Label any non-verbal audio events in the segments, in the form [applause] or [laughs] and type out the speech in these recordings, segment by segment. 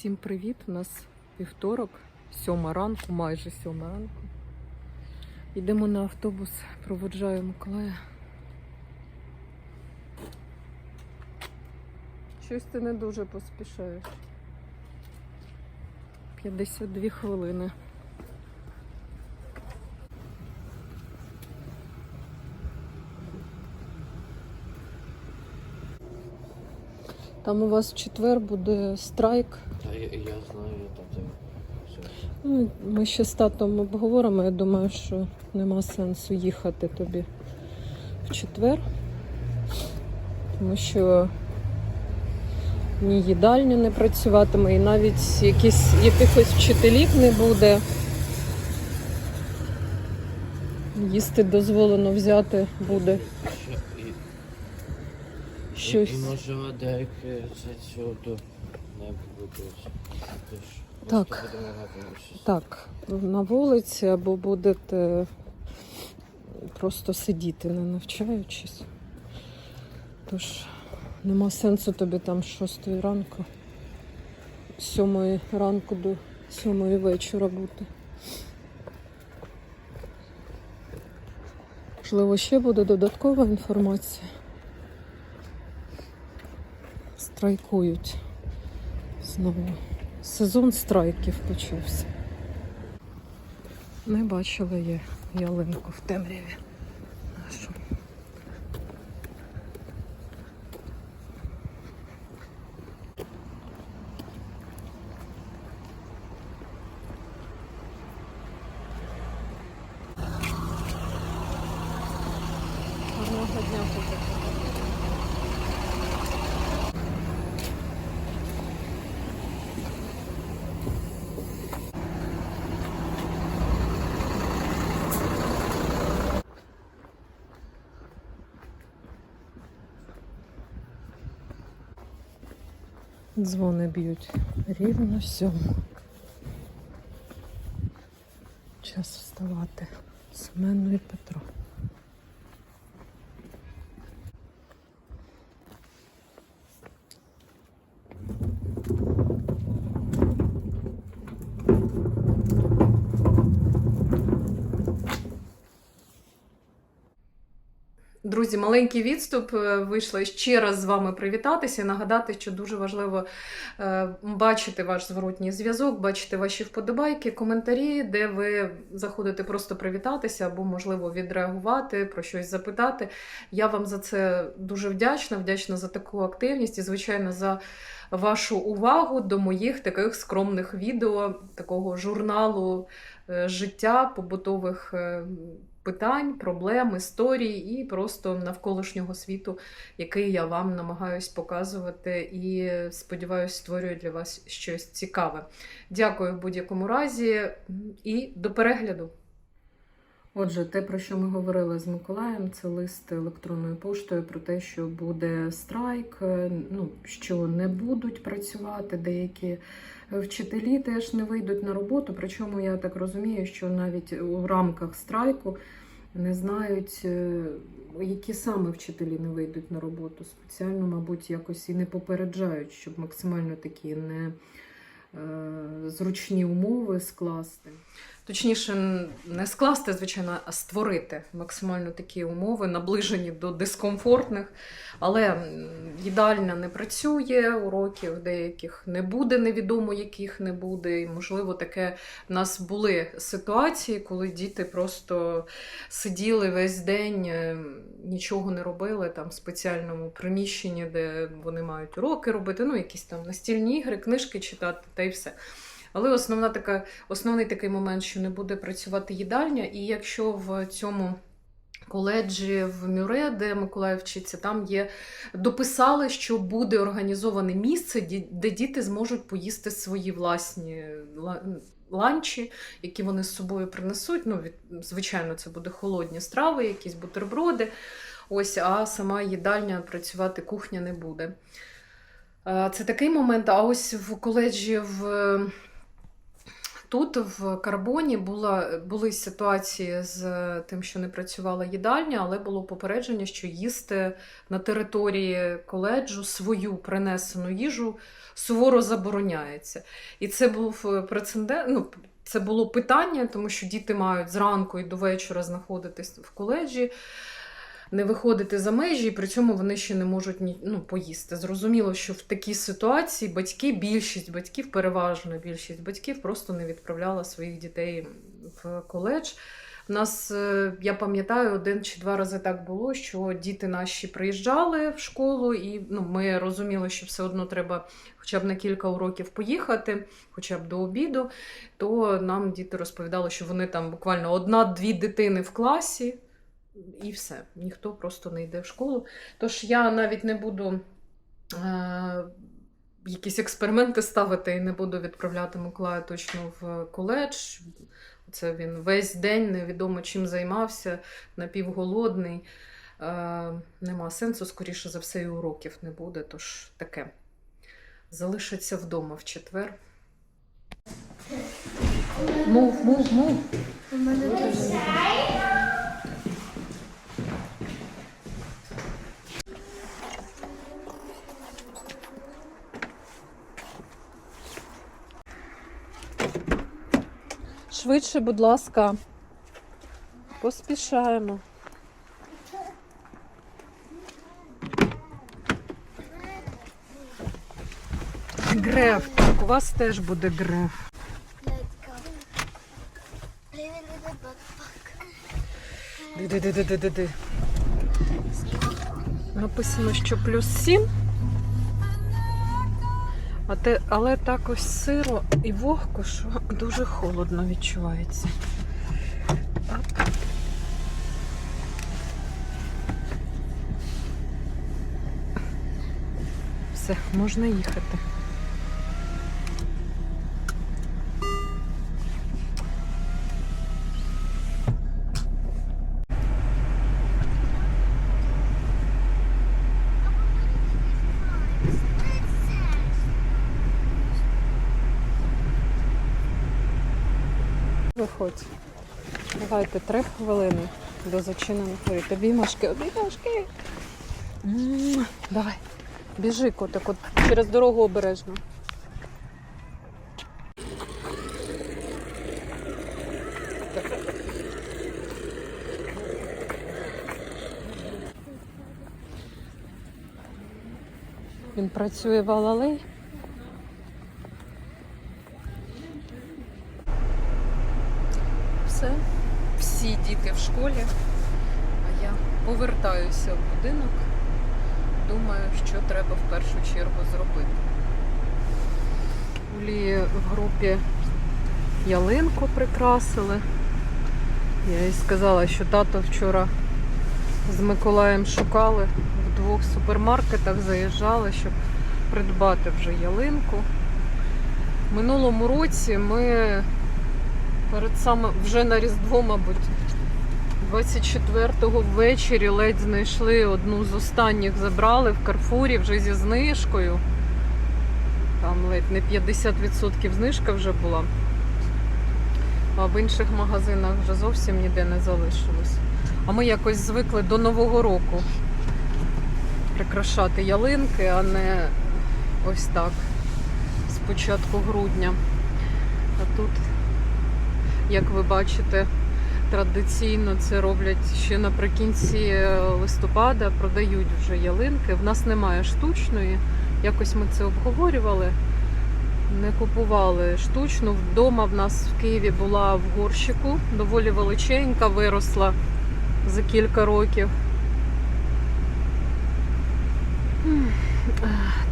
Всім привіт! У нас вівторок, сьома ранку, майже сьома ранку. Йдемо на автобус, проводжаю Миколая. Щось ти не дуже поспішаєш. 52 хвилини. Там у вас в четвер буде страйк. Та я, я знаю, я там це. Ну, Ми ще з татом обговоримо. Я думаю, що нема сенсу їхати тобі в четвер, тому що ні їдальня не працюватиме, і навіть якісь, якихось вчителів не буде. Їсти дозволено взяти буде щось. І, може деякі за цього не будуть. Так. Так, на вулиці або будете просто сидіти, не навчаючись. Тож нема сенсу тобі там з 6 ранку, з 7 ранку до 7 вечора бути. Можливо, ще буде додаткова інформація. Страйкують знову. Сезон страйків почався. Не бачила я ялинку в темряві. нашу. Гарного дня тобі. Дзвони б'ють рівно сьому. Час вставати. Семенну і Петро. Друзі, маленький відступ. Е, Вийшла ще раз з вами привітатися і нагадати, що дуже важливо е, бачити ваш зворотній зв'язок, бачити ваші вподобайки, коментарі, де ви заходите просто привітатися або, можливо, відреагувати, про щось запитати. Я вам за це дуже вдячна, вдячна за таку активність і, звичайно, за вашу увагу до моїх таких скромних відео, такого журналу е, життя, побутових. Питань, проблем, історій і просто навколишнього світу, який я вам намагаюсь показувати і сподіваюся, створюю для вас щось цікаве. Дякую в будь-якому разі і до перегляду. Отже, те, про що ми говорили з Миколаєм, це лист електронною поштою про те, що буде страйк, е, ну, що не будуть працювати деякі вчителі теж не вийдуть на роботу. Причому я так розумію, що навіть у рамках страйку не знають, е, які саме вчителі не вийдуть на роботу. Спеціально, мабуть, якось і не попереджають, щоб максимально такі не е, зручні умови скласти. Точніше, не скласти, звичайно, а створити максимально такі умови, наближені до дискомфортних. Але їдальня не працює, уроків деяких не буде, невідомо яких не буде. І, можливо, таке в нас були ситуації, коли діти просто сиділи весь день, е, нічого не робили там в спеціальному приміщенні, де вони мають уроки робити, ну, якісь там настільні ігри, книжки читати та й все. Але основна така, основний такий момент, що не буде працювати їдальня, і якщо в цьому коледжі в Мюре, де Миколаїв вчиться, там є дописали, що буде організоване місце, де діти зможуть поїсти свої власні ланчі, які вони з собою принесуть. Ну, від, звичайно, це буде холодні страви, якісь бутерброди. Ось, а сама їдальня працювати кухня не буде. Е, Це такий момент. А ось в коледжі в Тут в карбоні була, були ситуації з тим, що не працювала їдальня, але було попередження, що їсти на території коледжу свою принесену їжу суворо забороняється. І це був е, прецедент. Ну, це було питання, тому що діти мають зранку і до вечора знаходитись в коледжі, не виходити за межі, і при цьому вони ще не можуть ну, поїсти. Зрозуміло, що в такій ситуації батьки, більшість батьків, переважна більшість батьків просто не відправляла своїх дітей в коледж. У нас, е, я пам'ятаю, один чи два рази так було, що діти наші приїжджали в школу, і ну, ми розуміли, що все одно треба хоча б на кілька уроків поїхати, хоча б до обіду. То нам діти розповідали, що вони там буквально одна-дві дитини в класі, і все. Ніхто просто не йде в школу. Тож я навіть не буду. Е- Якісь експерименти ставити і не буду відправляти Миколая точно в коледж. Це він весь день невідомо чим займався, напівголодний. Е, нема сенсу, скоріше за все, і уроків не буде. Тож таке. Залишиться вдома в четвер. Мув, мув, мув. У мене теж. Швидше, будь ласка. Поспішаємо. Греф. Так, у вас теж буде греф. Ди-ди-ди-ди-ди-ди. Написано, що плюс 7. Але так ось сиро і вогко, що дуже холодно відчувається. Оп. Все, можна їхати. Давайте три хвилини до зачинених воріт. Обіймашки, обіймашки. Давай. Біжи, котик, от через дорогу обережно. Він працює в Алалей. Все. Всі діти в школі. А я повертаюся в будинок. Думаю, що треба в першу чергу зробити. У в групі ялинку прикрасили. Я їй сказала, що тато вчора з Миколаєм шукали в двох супермаркетах, заїжджали, щоб придбати вже ялинку. Минулому році ми перед саме вже на Різдво, мабуть, 24-го ввечері ледь знайшли одну з останніх, забрали в Карфурі вже зі знижкою. Там ледь не 50% знижка вже була. А в інших магазинах вже зовсім ніде не залишилось. А ми якось звикли до Нового року прикрашати ялинки, а не ось так з початку грудня. А тут, як ви бачите, традиційно це роблять ще наприкінці листопада, продають вже ялинки. В нас немає штучної. Якось ми це обговорювали. Не купували штучну. Вдома в нас в Києві була в горщику, доволі величенька, виросла за кілька років.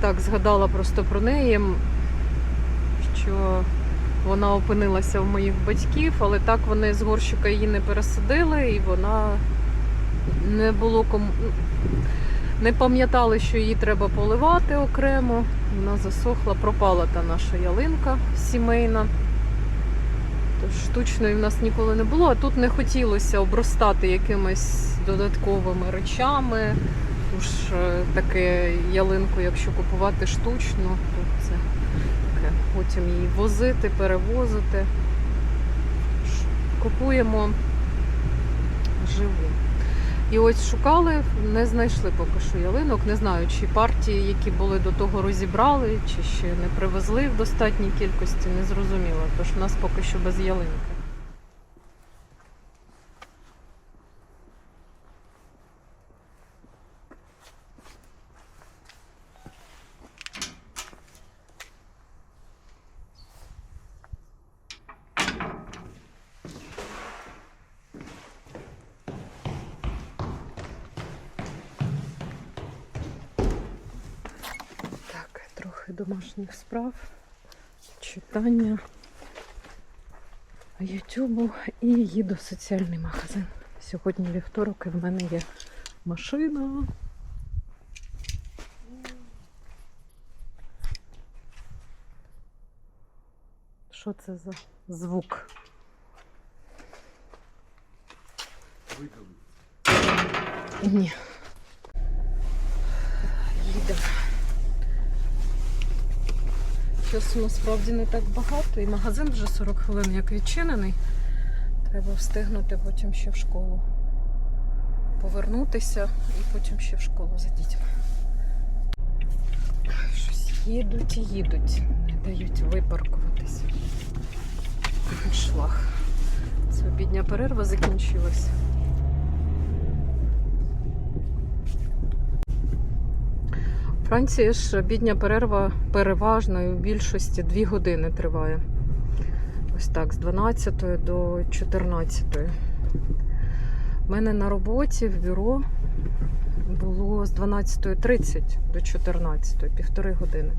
Так, згадала просто про неї, що вона опинилася в моїх батьків, але так вони з горщика її не пересадили, і вона не було кому. Не пам'ятали, що її треба поливати окремо. Вона засохла, пропала та наша ялинка сімейна. Тож штучної в нас ніколи не було, а тут не хотілося обростати якимись додатковими речами. Тож е, таке ялинку, якщо купувати штучну. Потім її возити, перевозити. купуємо живу. І ось шукали, не знайшли поки що ялинок. Не знаю, чи партії, які були до того, розібрали, чи ще не привезли в достатній кількості, не зрозуміло. Тож в нас поки що без ялинки. Так, трохи домашніх справ, читання Ютубу і їду в соціальний магазин. Сьогодні вівторок і в мене є машина. Що це за звук? Ні. Їдемо. Часу насправді не так багато, і магазин вже 40 хвилин як відчинений. Треба встигнути потім ще в школу. Повернутися і потім ще в школу за дітьми. Щось їдуть і їдуть, не дають випаркуватися. Шлах. Це обідня перерва закінчилась. Франції ж обідня перерва переважно і в більшості 2 години триває. Ось так, з 12 до 14. У мене на роботі в бюро було з 12.30 до 14, півтори години.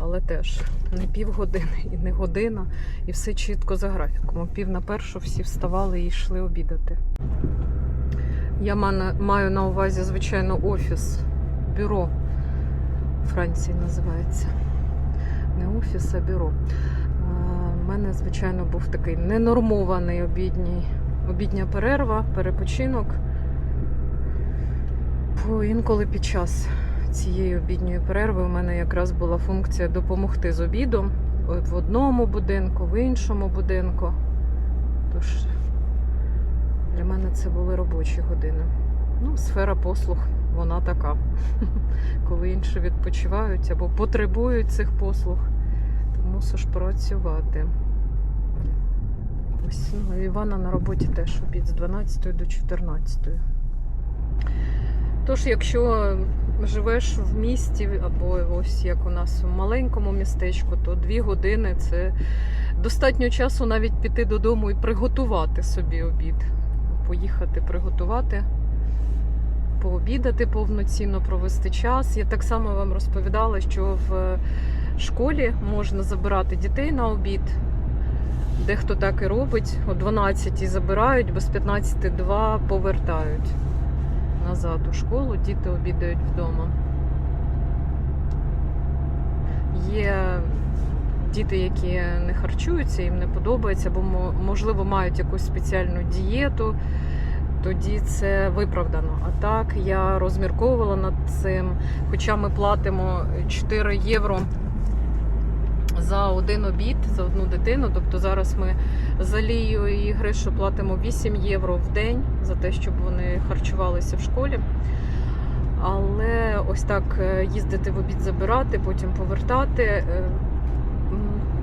Але теж не півгодини і не година, і все чітко за графіком. Пів на першу всі вставали і йшли обідати. Я маю на увазі, звичайно, офіс, бюро. Франції називається. Не офіс, а бюро. У мене, звичайно, був такий ненормований обідній, обідня перерва, перепочинок. Бо інколи під час цієї обідньої перерви у мене якраз була функція допомогти з обідом в одному будинку, в іншому будинку. Тож для мене це були робочі години. Ну, сфера послуг, вона така. [laughs] Коли інші відпочивають або потребують цих послуг, то мусиш працювати. Ось ну, Івана на роботі теж обід з 12 до 14. Тож, якщо живеш в місті, або ось як у нас в маленькому містечку, то дві години це достатньо часу навіть піти додому і приготувати собі обід. Поїхати приготувати, пообідати повноцінно, провести час. Я так само вам розповідала, що в школі можна забирати дітей на обід. Дехто так і робить. О 12 забирають, без 15-2 повертають назад у школу, діти обідають вдома. Є діти, які не харчуються, їм не подобається, або можливо мають якусь спеціальну дієту. Тоді це виправдано. А так я розмірковувала над цим. Хоча ми платимо 4 євро за один обід, за одну дитину. Тобто зараз ми за Лію і Гришу платимо 8 євро в день за те, щоб вони харчувалися в школі. Але ось так е, їздити в обід забирати, потім повертати. е,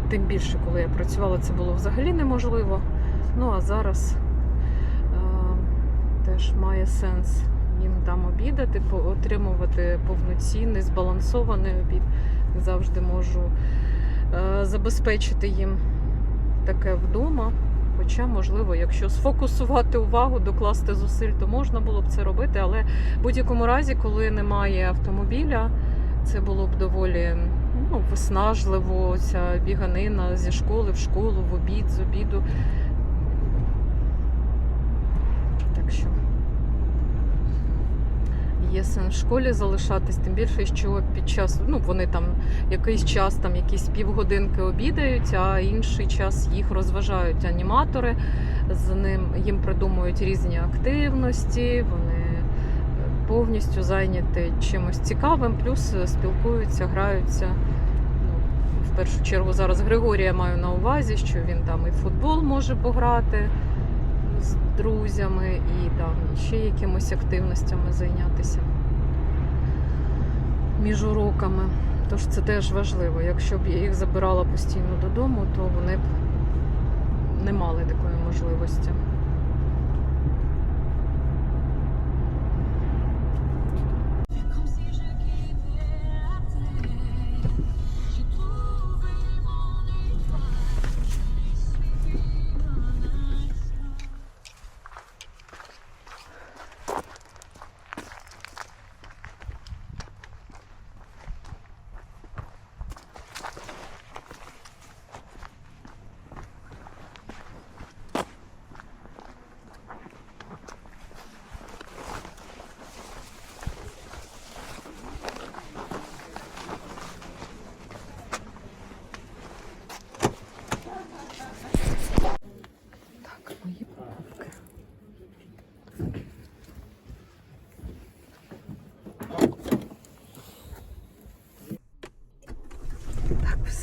Тим більше, коли я працювала, це було взагалі неможливо. Ну а зараз теж має сенс їм там обідати, отримувати повноцінний, збалансований обід. Не завжди можу е, забезпечити їм таке вдома. Хоча, можливо, якщо сфокусувати увагу, докласти зусиль, то можна було б це робити. Але в будь-якому разі, коли немає автомобіля, це було б доволі ну, виснажливо, ця біганина зі школи в школу, в обід, з обіду. Так що є сенс в школі залишатись, тим більше, що під час, ну вони там якийсь час, там якісь півгодинки обідають, а інший час їх розважають аніматори. З ним їм придумують різні активності, вони е, повністю зайняті чимось цікавим, плюс е, спілкуються, граються. Ну, в першу чергу зараз Григорія маю на увазі, що він там і в футбол може пограти, з друзями і там ще якимось активностями зайнятися між уроками. Тож це теж важливо. Якщо б я їх забирала постійно додому, то вони б не мали такої можливості.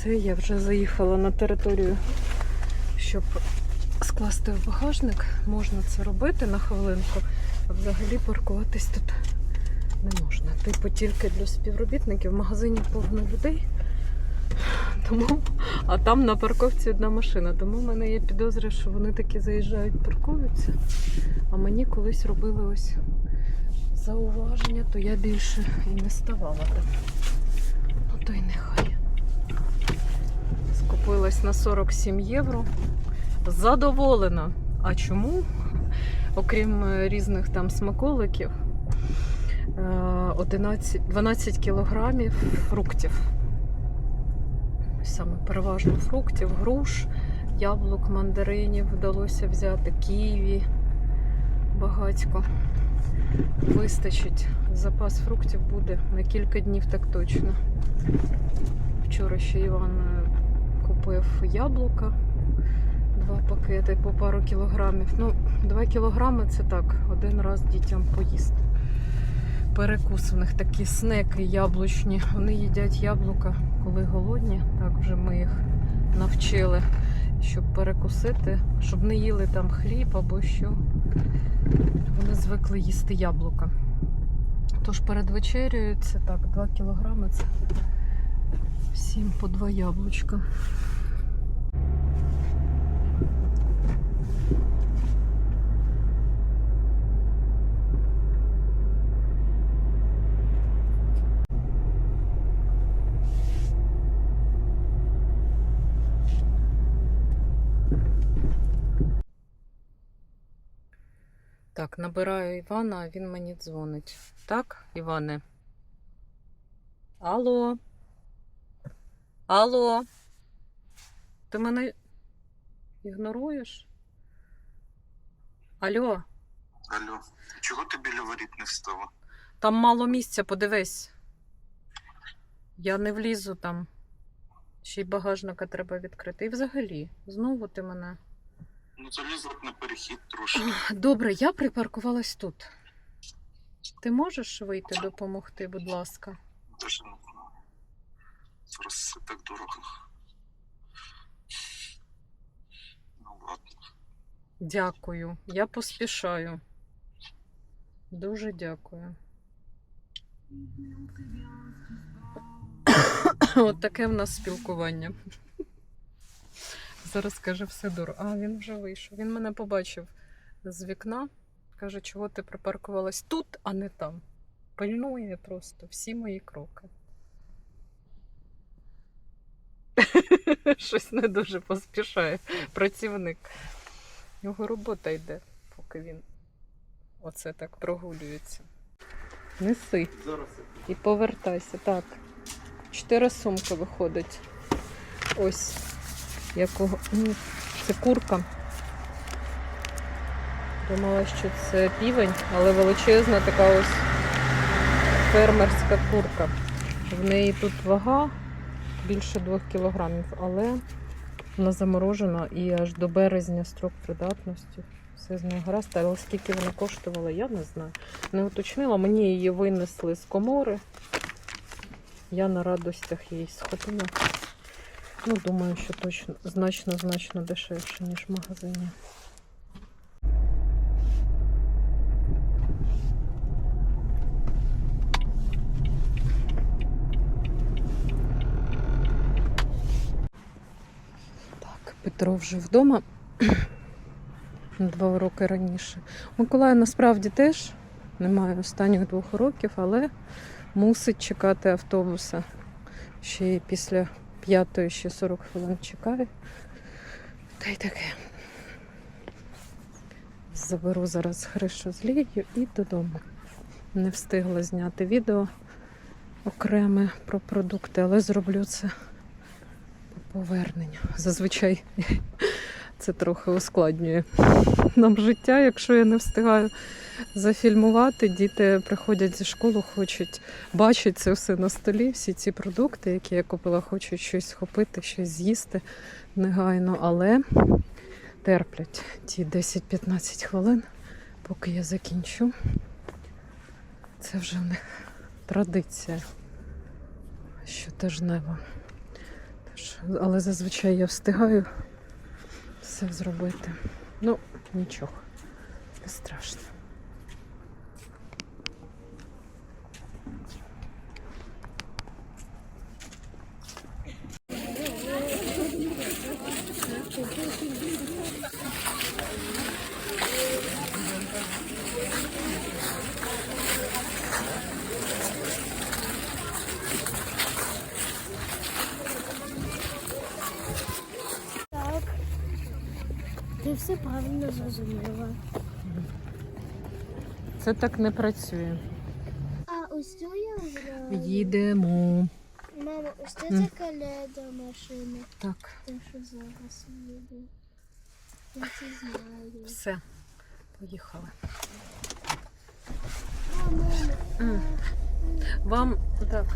Все, я вже заїхала на територію, щоб скласти в багажник. Можна це робити на хвилинку, а взагалі паркуватись тут не можна. Типу тільки для співробітників. В магазині повно людей. Тому а там на парковці одна машина. Тому в мене є підозра, що вони таки заїжджають, паркуються. А мені колись робили ось зауваження, то я більше і не ставала так. Ну то й нехай. Скупилась на 47 євро. Задоволена. А чому? Окрім е, різних там смаколиків, е, 11, 12 кілограмів фруктів саме переважно фруктів, груш, яблук, мандаринів вдалося взяти, ківі багатько. Вистачить. Запас фруктів буде на кілька днів так точно. Вчора ще Іван е, купив яблука, два пакети по пару кілограмів. Ну, два кілограми це так, один раз дітям поїсти. Перекус в них такі снеки яблучні. Вони їдять яблука, коли голодні. Так вже ми їх навчили, щоб перекусити, щоб не їли там хліб або що. Вони звикли їсти яблука. Тож перед вечерею це так, 2 кілограми це 7 по 2 яблучка. Так, набираю Івана, а він мені дзвонить. Так, Іване? Алло? Алло? Ти мене ігноруєш? Алло, Алло, чого ти біля воріт не встала? там мало місця, подивись. Я не влізу там. Ще й багажника треба відкрити. І взагалі, знову ти мене. Ну залізла на перехід трошки. [clears throat] Добре, я припаркувалась тут. Ти можеш вийти допомогти, будь ласка? Знаю. Зараз все так дорого. Ну ладно. Дякую. Я поспішаю. Дуже дякую. [coughs] От таке в нас спілкування. Зараз каже, все дорого. А, він вже вийшов. Він мене побачив з вікна. Каже, чого ти припаркувалась тут, а не там. Пильнує просто всі мої кроки. [laughs] Щось не дуже поспішає працівник. Його робота йде, поки він оце так прогулюється. Неси і повертайся. Так. Чотири сумки виходить. Ось. Якого. Це курка. Думала, що це півень, але величезна така ось фермерська курка. В неї тут вага більше 2 кілограмів, але вона заморожена і аж до березня строк придатності. Все з нею гаразд, але скільки вона коштувала, я не знаю. Не уточнила, мені її винесли з комори. Я на радостях її сходила. Ну, думаю, що точно значно-значно дешевше, ніж в магазині. Дмитро вже вдома два роки раніше. Миколай насправді теж немає останніх двох років, але мусить чекати автобуса. Ще й після п'ятої, ще 40 хвилин чекає. Та й таке. Заберу зараз Гришу з Лією і додому. Не встигла зняти відео окреме про продукти, але зроблю це по поверненню. Зазвичай [laughs] це трохи ускладнює нам життя, якщо я не встигаю зафільмувати. Діти приходять зі школи, хочуть бачать це все на столі, всі ці продукти, які я купила, хочуть щось схопити, щось з'їсти негайно, але терплять ті 10-15 хвилин, поки я закінчу. Це вже в них традиція щотижнева. Тож, але зазвичай я встигаю все зробити. Ну, нічого, не страшно. Так. Ти все правильно зрозуміла. Це так не працює. А ось цю я знаю. Їдемо. Мама, ось це М. така леда машина. Так, Те, що зараз їде. Я це знаю. все. Поїхали. Мама, М. Вам так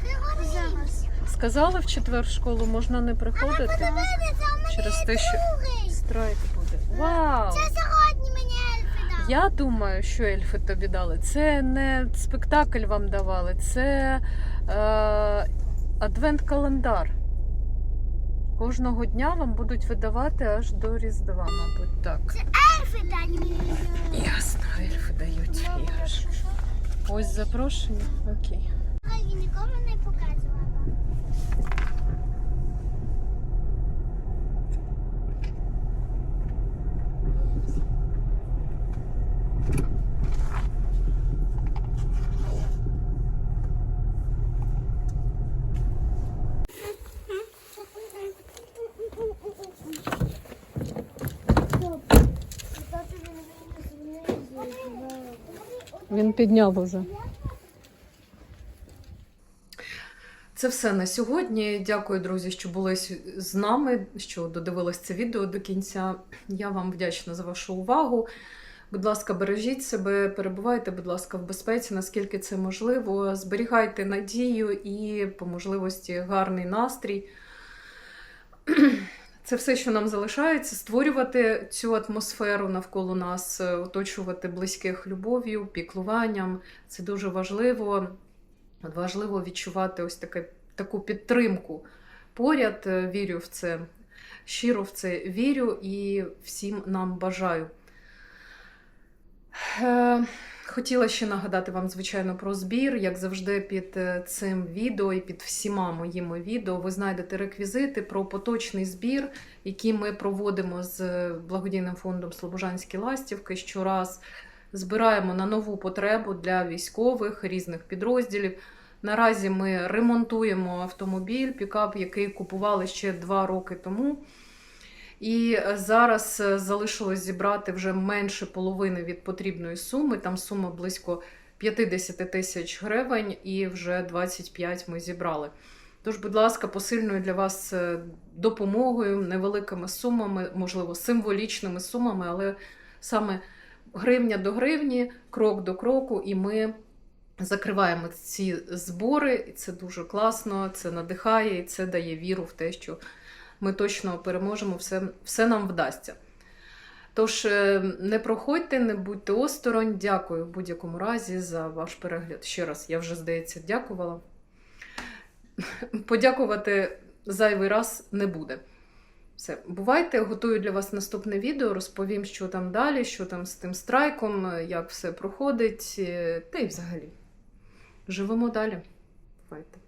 зараз. сказали в четвер в школу можна не приходити через те, що страйк Вау! Сьогодні мені ельфи дали. Я думаю, що ельфи тобі дали. Це не спектакль вам давали, це е, адвент-календар. Кожного дня вам будуть видавати аж до Різдва, мабуть, так. Це Ельфи дали мені. Ясно, ельфи дають іграшки. Ось запрошення. Окей. Я нікому не показувала. Він підняв уже. Це все на сьогодні. Дякую, друзі, що були з нами, що додивились це відео до кінця. Я вам вдячна за вашу увагу. Будь ласка, бережіть себе, перебувайте, будь ласка, в безпеці, наскільки це можливо. Зберігайте надію і по можливості гарний настрій. Це все, що нам залишається, створювати цю атмосферу навколо нас, е, оточувати близьких любов'ю, піклуванням. Це дуже важливо. Важливо відчувати ось таке, таку підтримку. Поряд е, вірю в це, щиро в це вірю і всім нам бажаю. Е, Хотіла ще нагадати вам, звичайно, про збір. Як завжди, під е, цим відео і під всіма моїми відео ви знайдете реквізити про поточний збір, який ми проводимо з благодійним фондом Слобожанські ластівки щораз. Збираємо на нову потребу для військових різних підрозділів. Наразі ми ремонтуємо автомобіль, пікап, який купували ще два роки тому. І зараз е, залишилось зібрати вже менше половини від потрібної суми. Там сума близько 50 тисяч гривень, і вже 25 ми зібрали. Тож, будь ласка, посильною для вас е, допомогою, невеликими сумами, можливо, символічними сумами, але саме гривня до гривні, крок до кроку, і ми закриваємо ці збори. І це дуже класно, це надихає, і це дає віру в те, що ми точно переможемо, все, все нам вдасться. Тож е, не проходьте, не будьте осторонь. Дякую в будь-якому разі за ваш перегляд. Ще раз, я вже, здається, дякувала. Подякувати зайвий раз не буде. Все, бувайте, готую для вас наступне відео, розповім, що там далі, що там з тим страйком, як все проходить, е, та й взагалі. Живемо далі. Бувайте.